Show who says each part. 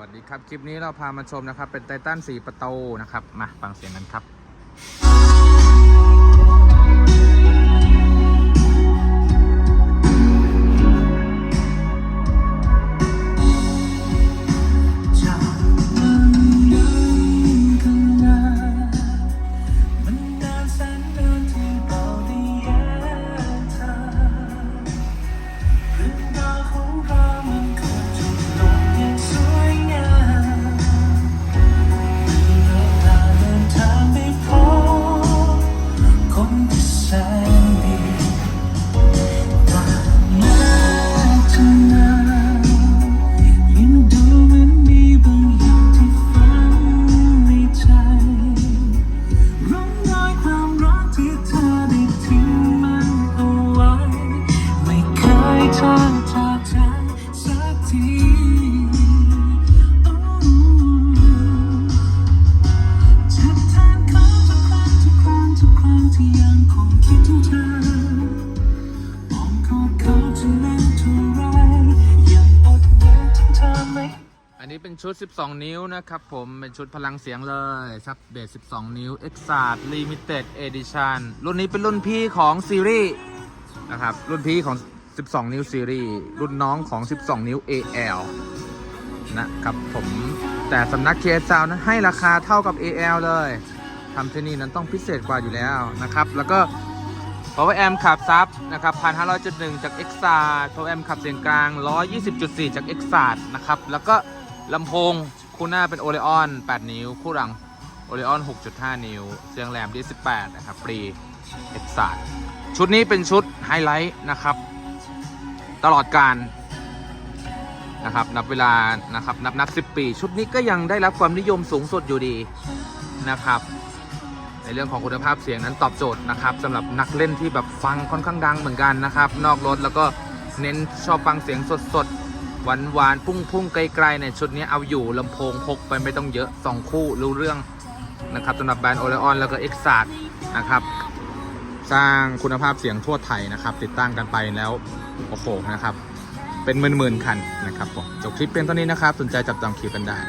Speaker 1: วัสดีครับ คลิปนี้เราพามาชมนะครับ เป็นไททัน4ประตูนะครับ มาฟังเสียงกันครับ
Speaker 2: นนี้เป็น
Speaker 1: ชุด 12 นิ้วนะครับผม เป็นชุดพลังเสียงเลยซับเบส12 นิ้ว e x a r t Limited Edition รุ่นนี้เป็นรุ่นพี่ของซีรีส์นะครับ รุ่นพี่ของ 12 นิ้วซีรีส์ รุ่นน้องของ 12 นิ้ว AL นะครับผม แต่สำนัก KS Sound นั้นให้ราคาเท่ากับ AL เลยทำที่นี่นั้นต้องพิเศษกว่าอยู่แล้วนะครับ แล้วก็ Power Amp ขับซับนะครับ1,500.1 จาก e x a r t Power Amp ขับเสียงกลาง 120.4 จาก e x a r t นะครับ แล้วก็ ลำโพง คู่หน้าเป็น Oleon 8นิ้ว คู่หลัง Oleon 6.5 นิ้ว เสียงแหลมที่18 นะครับฟรี e x a r t ชุดนี้เป็นชุดไฮไลท์นะครับ ตลอดการนะครับนับเวลานะครับนับนับ10 ปี ชุดนี้ก็ยังได้รับความนิยมสูงสุดอยู่ดีนะครับ ในเรื่องของคุณภาพเสียงนั้นตอบโจทย์นะครับสำหรับนักเล่นที่แบบฟังค่อนข้างดังเหมือนกันนะครับ นอกรถแล้วก็เน้นชอบฟังเสียงสดๆ หวานหวานพุ่งพุ่งไกลๆในชุดนี้เอาอยู่ลำโพงพกไปไม่ต้องเยอะ 2 คู่รู้เรื่องนะครับสำหรับแบรนด์โอเลออนแล้วก็เอ็กซาร์นะครับ สร้างคุณภาพเสียงทั่วไทยนะครับ ติดตั้งกันไปแล้วโอ้โหนะครับ เป็นหมื่นๆคันนะครับผมจบคลิปเป็นเท่านี้นะครับสนใจจับจองคิวกันได้